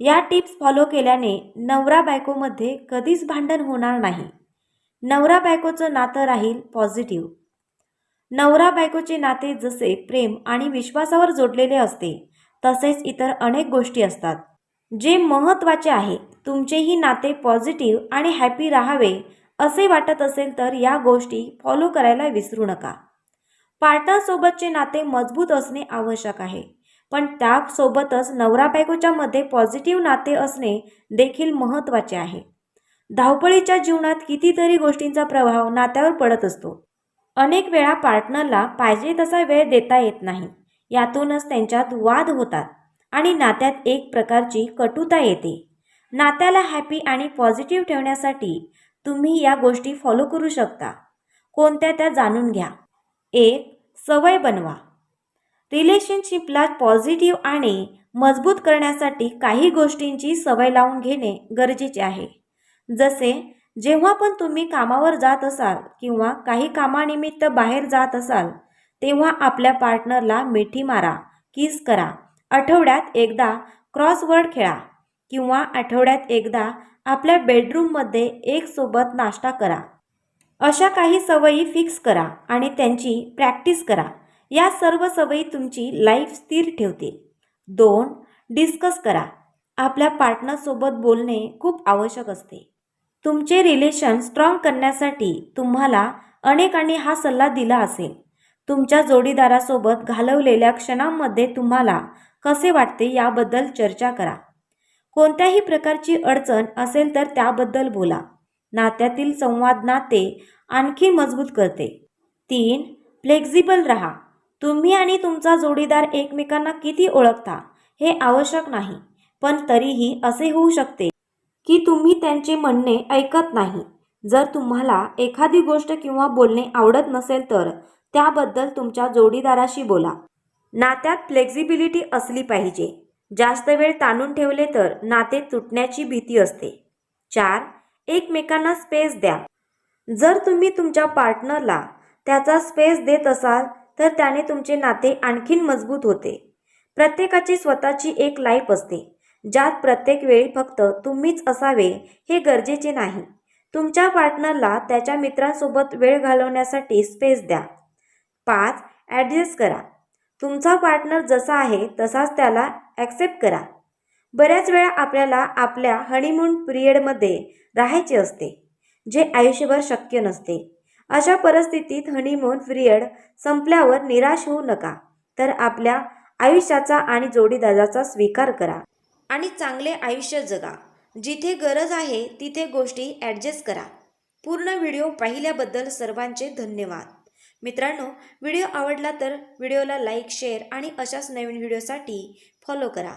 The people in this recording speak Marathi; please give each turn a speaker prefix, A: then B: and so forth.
A: या टिप्स फॉलो केल्याने नवरा बायकोमध्ये कधीच भांडण होणार नाही. नवरा बायकोचं नातं राहील पॉझिटिव्ह नवरा बायकोचे नाते जसे प्रेम आणि विश्वासावर जोडलेले असते तसेच इतर अनेक गोष्टी असतात. जे महत्त्वाचे आहे तुमचेही नाते पॉझिटिव्ह आणि हॅपी राहावे असे वाटत असेल तर या गोष्टी फॉलो करायला विसरू नका. पार्टनरसोबतचे नाते मजबूत असणे आवश्यक आहे. पण त्यासोबतच नवरा बायकोच्या मध्ये पॉझिटिव्ह नाते असणे देखील महत्त्वाचे आहे. धावपळीच्या जीवनात कितीतरी गोष्टींचा प्रभाव नात्यावर पडत असतो. अनेक वेळा पार्टनरला पाहिजे तसा वेळ देता येत नाही. यातूनच त्यांच्यात वाद होतात आणि नात्यात एक प्रकारची कटुता येते. नात्याला हॅपी आणि पॉझिटिव्ह ठेवण्यासाठी तुम्ही या गोष्टी फॉलो करू शकता. कोणत्या त्या जाणून घ्या. एक सवय बनवा. रिलेशनशिपला पॉझिटिव्ह आणि मजबूत करण्यासाठी काही गोष्टींची सवय लावून घेणे गरजेचे आहे. जसे जेव्हा पण तुम्ही कामावर जात असाल किंवा काही कामानिमित्त बाहेर जात असाल तेव्हा आपल्या पार्टनरला मिठी मारा किस करा आठवड्यात एकदा क्रॉसवर्ड खेळा किंवा आठवड्यात एकदा आपल्या बेडरूममध्ये एक सोबत नाश्ता करा. अशा काही सवयी फिक्स करा आणि त्यांची प्रॅक्टिस करा. या सर्व सवयी तुमची लाईफ स्थिर ठेवतील. दोन डिस्कस करा. आपल्या पार्टनरसोबत बोलणे खूप आवश्यक असते. तुमचे रिलेशन स्ट्रॉंग करण्यासाठी तुम्हाला अनेकांनी हा सल्ला दिला असेल. तुमच्या जोडीदारासोबत घालवलेल्या क्षणांमध्ये तुम्हाला कसे वाटते याबद्दल चर्चा करा. कोणत्याही प्रकारची अडचण असेल तर त्याबद्दल बोला. नात्यातील संवाद नाते आणखी मजबूत करते. तीन फ्लेक्झिबल रहा. तुम्ही आणि तुमचा जोडीदार एकमेकांना किती ओळखता हे आवश्यक नाही पण तरीही असे होऊ शकते की तुम्ही त्यांचे म्हणणे ऐकत नाही. जर तुम्हाला एखादी गोष्ट किंवा बोलणे आवडत नसेल तर त्याबद्दल तुमच्या जोडीदाराशी बोला. नात्यात फ्लेक्झिबिलिटी असली पाहिजे. जास्त वेळ ताणून ठेवले तर नाते तुटण्याची भीती असते. चार एकमेकांना स्पेस द्या. जर तुम्ही तुमच्या पार्टनरला त्याचा स्पेस देत असाल तर त्याने तुमचे नाते आणखीन मजबूत होते. प्रत्येकाची स्वतःची एक लाईफ असते. ज्यात प्रत्येक वेळी फक्त तुम्हीच असावे हे गरजेचे नाही. तुमच्या पार्टनरला त्याच्या मित्रांसोबत वेळ घालवण्यासाठी स्पेस द्या. पाच ॲडजस्ट करा. तुमचा पार्टनर जसा आहे तसाच त्याला ॲक्सेप्ट करा. बऱ्याच वेळा आपल्याला आपल्या हनीमून पिरियडमध्ये राहायचे असते जे आयुष्यभर शक्य नसते. अशा परिस्थितीत हनीमून पिरियड संपल्यावर निराश होऊ नका तर आपल्या आयुष्याचा आणि जोडीदाराचा स्वीकार करा आणि चांगले आयुष्य जगा. जिथे गरज आहे तिथे गोष्टी ॲडजस्ट करा. पूर्ण व्हिडिओ पाहिल्याबद्दल सर्वांचे धन्यवाद. मित्रांनो व्हिडिओ आवडला तर व्हिडिओला लाईक शेअर आणि अशाच नवीन व्हिडिओसाठी फॉलो करा.